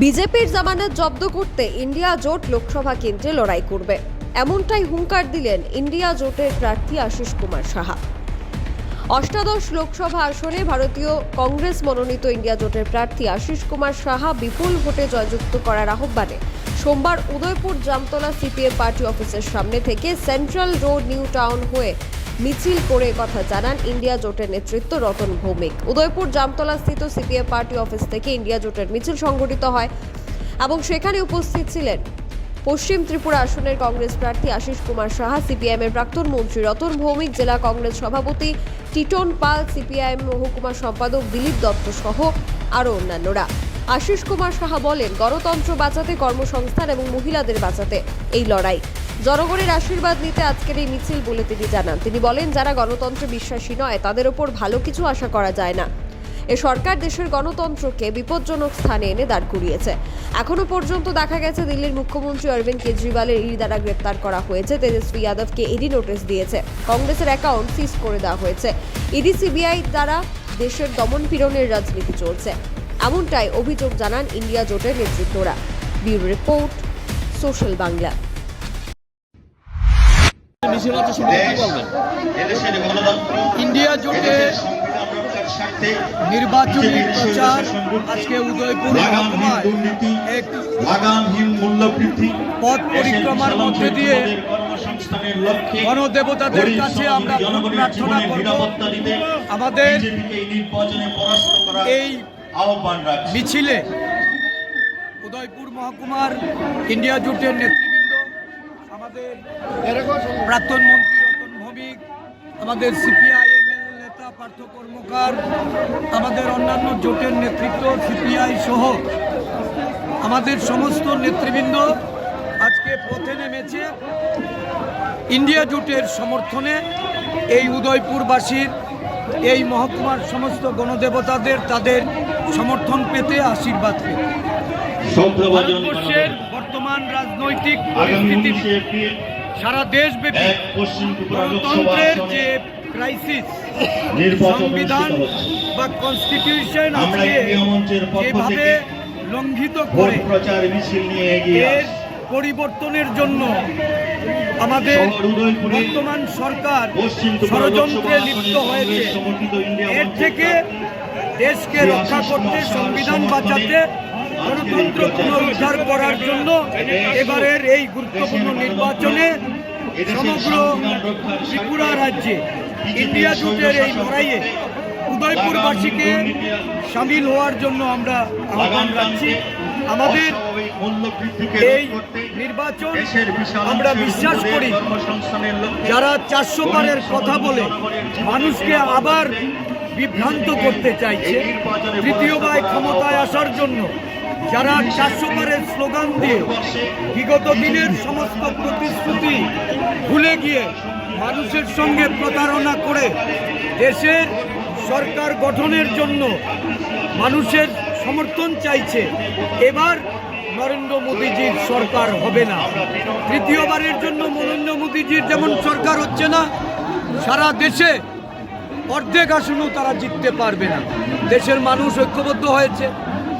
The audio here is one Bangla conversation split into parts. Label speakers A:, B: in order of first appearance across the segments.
A: বিজেপির জামানত জব্দ করতে ইন্ডিয়া জোট লোকসভা কেন্দ্রে লড়াই করবে। এমনটাই হুঙ্কার দিলেন ইন্ডিয়া জোটের প্রার্থী আশিস কুমার সাহা। অষ্টাদশ লোকসভা আসনে ভারতীয় কংগ্রেস মনোনীত ইন্ডিয়া জোটের প্রার্থী আশিস কুমার সাহা বিপুল ভোটে জয়যুক্ত করার আহ্বানে সোমবার উদয়পুর জামতলা সিপিএম পার্টি অফিসের সামনে থেকে সেন্ট্রাল রোড, নিউ টাউন হয়ে মিছিল করে কথা জানান ইন্ডিয়া জোটের নেতৃত্ব রতন ভৌমিক। উদয়পুর জামতলা স্থিত সিপিএম পার্টি অফিস থেকে ইন্ডিয়া জোটের মিছিল সংগঠিত হয় এবং সেখানে উপস্থিত ছিলেন পশ্চিম ত্রিপুরা আসনের কংগ্রেস প্রার্থী আশিস কুমার সাহা সিপিআইএম এর প্রাক্তন মন্ত্রী রতন ভৌমিক, জেলা কংগ্রেস সভাপতি টিটন পাল, সিপিআইএম মহকুমা সম্পাদক দিলীপ দত্ত সহ আরও অন্যান্যরা। আশিস কুমার সাহা বলেন, গণতন্ত্র বাঁচাতে, কর্মসংস্থান এবং মহিলাদের বাঁচাতে এই লড়াই। জনগণের আশীর্বাদ নিতে আজকের এই মিছিল বলে তিনি জানান। তিনি বলেন, যারা গণতন্ত্রে বিশ্বাসী নয়, তাদের ওপর ভালো কিছু আশা করা যায় না। এ সরকার দেশের গণতন্ত্রকে বিপজ্জনক স্থানে এনে দাঁড় করিয়েছে। এখনও পর্যন্ত দেখা গেছে, দিল্লির মুখ্যমন্ত্রী অরবিন্দ কেজরিওয়ালের ইডি দ্বারা গ্রেপ্তার করা হয়েছে। তেজস্বী যাদবকে ইডি নোটিশ দিয়েছে। কংগ্রেসের অ্যাকাউন্ট সিজ করে দেওয়া হয়েছে। ইডি সিবিআই দ্বারা দেশের দমন পীড়নের রাজনীতি চলছে। এমনটাই অভিযোগ জানান ইন্ডিয়া জোটের নেতৃত্বরা। Bureau report, social Bangla.
B: হচ্ছে সম্পর্কে বলবেন?
C: ইন্ডিয়া জোটে
D: স্বার্থে
C: নির্বাচনী প্রচার আজকে উদয়পুর এক
D: লাগামহীন মূল্য বৃদ্ধি
C: পথ পরিক্রমার মধ্যে দিয়ে গণদেবতাদের কাছে আমরা প্রার্থনা করব। আমাদের
D: এই
C: মিছিলে উদয়পুর মহকুমার ইন্ডিয়া জোটের নেতৃবৃন্দ আমাদের প্রাক্তন মন্ত্রী রতন ভৌমিক আমাদের সিপিআইএম নেতা পার্থ কর্মকার আমাদের অন্যান্য জোটের নেতৃত্ব সিপিআই সহ আমাদের সমস্ত নেতৃবৃন্দ আজকে পথে নেমেছে ইন্ডিয়া জোটের সমর্থনে এই উদয়পুরবাসীর এই মহকুমার সমস্ত গণদেবতাদের তাদের সমর্থন পেতে আশীর্বাদ পেতে। ভারতবর্ষের বর্তমান রাজনৈতিক পরিস্থিতি সারা দেশব্যাপী গণতন্ত্রের যে ক্রাইসিস সংবিধান বা কনস্টিটিউশন আজকে যেভাবে লঙ্ঘিত করে এর পরিবর্তনের জন্য আমাদের বর্তমান সরকার ষড়যন্ত্রে লিপ্ত হয়েছে। এর থেকে দেশকে রক্ষা করতে সংবিধান বাঁচাতে গণতন্ত্র পুনরুদ্ধার করার জন্য এবারের এই গুরুত্বপূর্ণ নির্বাচনে সমগ্র ত্রিপুরা রাজ্যে ইন্ডিয়া জোটের এই লড়াইয়ে উদয়পুরবাসীকে সামিল হওয়ার জন্য আমরা আহ্বান রাখছি আমাদের এই নির্বাচন আমরা বিশ্বাস করি, যারা চারশো পারের কথা বলে মানুষকে আবার বিভ্রান্ত করতে চাইছে তৃতীয়বার ক্ষমতায় আসার জন্য যারা চারশো পারের স্লোগান দিয়ে বিগত দিনের সমস্ত প্রতিশ্রুতি ভুলে গিয়ে মানুষের সঙ্গে প্রতারণা করে দেশের সরকার গঠনের জন্য মানুষের সমর্থন চাইছে, এবার নরেন্দ্র মোদীজির সরকার হবে না। তৃতীয়বারের জন্য নরেন্দ্র মোদীজির যেমন সরকার হচ্ছে না, সারা দেশে অর্ধেক আসনও তারা জিততে পারবে না। দেশের মানুষ ঐক্যবদ্ধ হয়েছে।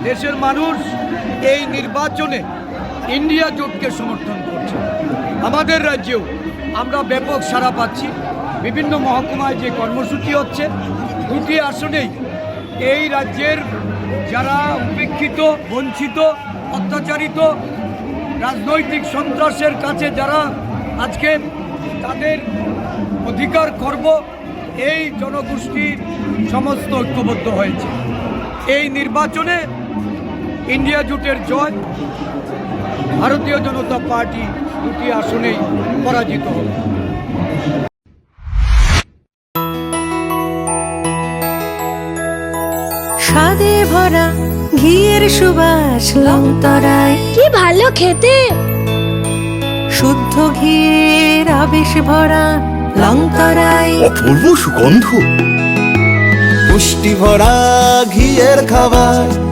C: দেশের মানুষ এই নির্বাচনে ইন্ডিয়া জোটকে সমর্থন করছে। আমাদের রাজ্যেও আমরা ব্যাপক সাড়া পাচ্ছি। বিভিন্ন মহকুমায় যে কর্মসূচি হচ্ছে, দুটি আসনেই এই রাজ্যের যারা উপেক্ষিত, বঞ্চিত, অত্যাচারিত, রাজনৈতিক সন্ত্রাসের কাছে যারা আজকে তাদের অধিকার করব এই জনগোষ্ঠীর সমস্ত ঐক্যবদ্ধ হয়েছে। এই নির্বাচনে ইন্ডিয়া জোটের জয় ভারতীয় জনতা পার্টি দুটি আসনেই পরাজিত হবে।
E: স্বাদে ভরা ঘিয়ের সুবাস লংতরায়
F: কি ভালো খেতে!
E: শুদ্ধ ঘিয়ের আবেশ ভরা লংতরায়
G: অপূর্ব সুগন্ধ। পুষ্টি ভরা ঘিয়ের খাবার।